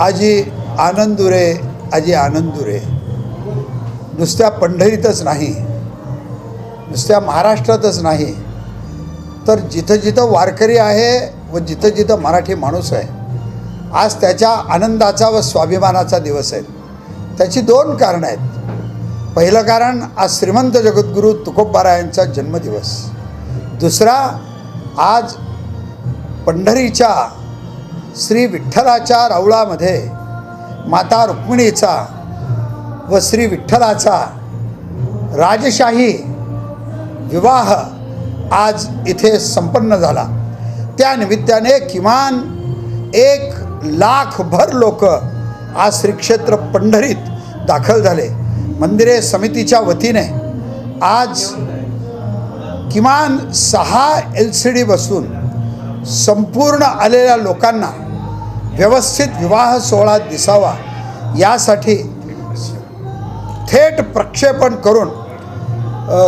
आजी आनंदुरे आजी आनंदुरे. नुसत्या पंढरीतच नाही. नुसत्या महाराष्ट्रातच नाही. तर जिथं जिथं वारकरी आहे व जिथं जिथं मराठी माणूस आहे आज त्याच्या आनंदाचा व स्वाभिमानाचा दिवस आहे. त्याची दोन कारणं आहेत. पहिलं कारण आज श्रीमंत जगद्गुरू तुकोबारायांचा जन्मदिवस. दुसरा आज पंढरीच्या श्री विठ्ठलाच्या रावळामध्ये माता रुक्मिणीचा व श्री विठ्ठलाचा राजशाही विवाह आज इथे संपन्न झाला. त्या निमित्ताने किमान एक लाखभर लोक आज श्री क्षेत्र पंढरीत दाखल झाले. मंदिरे समितीच्या वतीने आज किमान सहा एल सी डी बसून संपूर्ण आलेल्या लोकांना व्यवस्थित विवाह सोहळा दिसावा यासाठी थेट प्रक्षेपण करून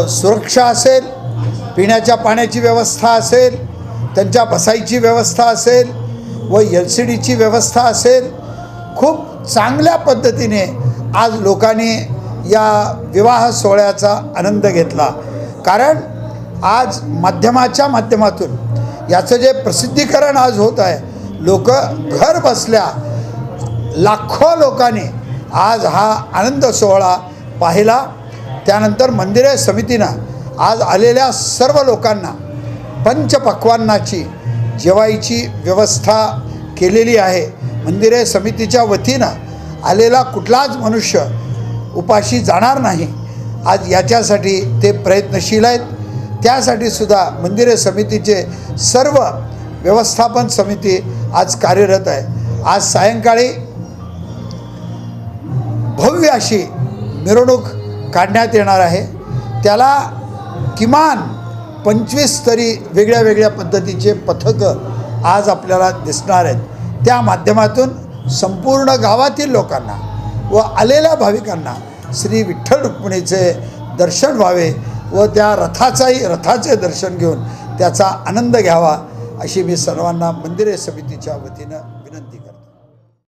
सुरक्षा असेल पिण्याच्या पाण्याची व्यवस्था असेल त्यांच्या बसायची व्यवस्था असेल व एल सी डीची व्यवस्था असेल खूप चांगल्या पद्धतीने आज लोकांनी या विवाह सोहळ्याचा आनंद घेतला. कारण आज माध्यमाच्या माध्यमातून याचं जे प्रसिद्धीकरण आज होत आहे लोक घर बसल्या लाखो लोकांनी आज हा आनंद सोहळा पाहिला. त्यानंतर मंदिरे समितीनं आज आलेल्या सर्व लोकांना पंचपक्वांनाची जेवायची व्यवस्था केलेली आहे. मंदिरे समितीच्या वतीनं आलेला कुठलाच मनुष्य उपाशी जाणार नाही. आज याच्यासाठी ते प्रयत्नशील आहेत. त्यासाठी सुद्धा मंदिरे समितीचे सर्व व्यवस्थापन समिती आज कार्यरत आहे. आज सायंकाळी भव्य अशी मिरवणूक काढण्यात येणार आहे. त्याला किमान पंचवीस तरी वेगळ्या वेगळ्या पद्धतीचे पथकं आज आपल्याला दिसणार आहेत. त्या माध्यमातून संपूर्ण गावातील लोकांना व आलेल्या भाविकांना श्री विठ्ठल रुक्मिणीचे दर्शन व्हावे व त्या रथाचाही रथाचे दर्शन घेऊन त्याचा आनंद घ्यावा अशी मी सर्वांना मंदिरे समितीच्या वतीनं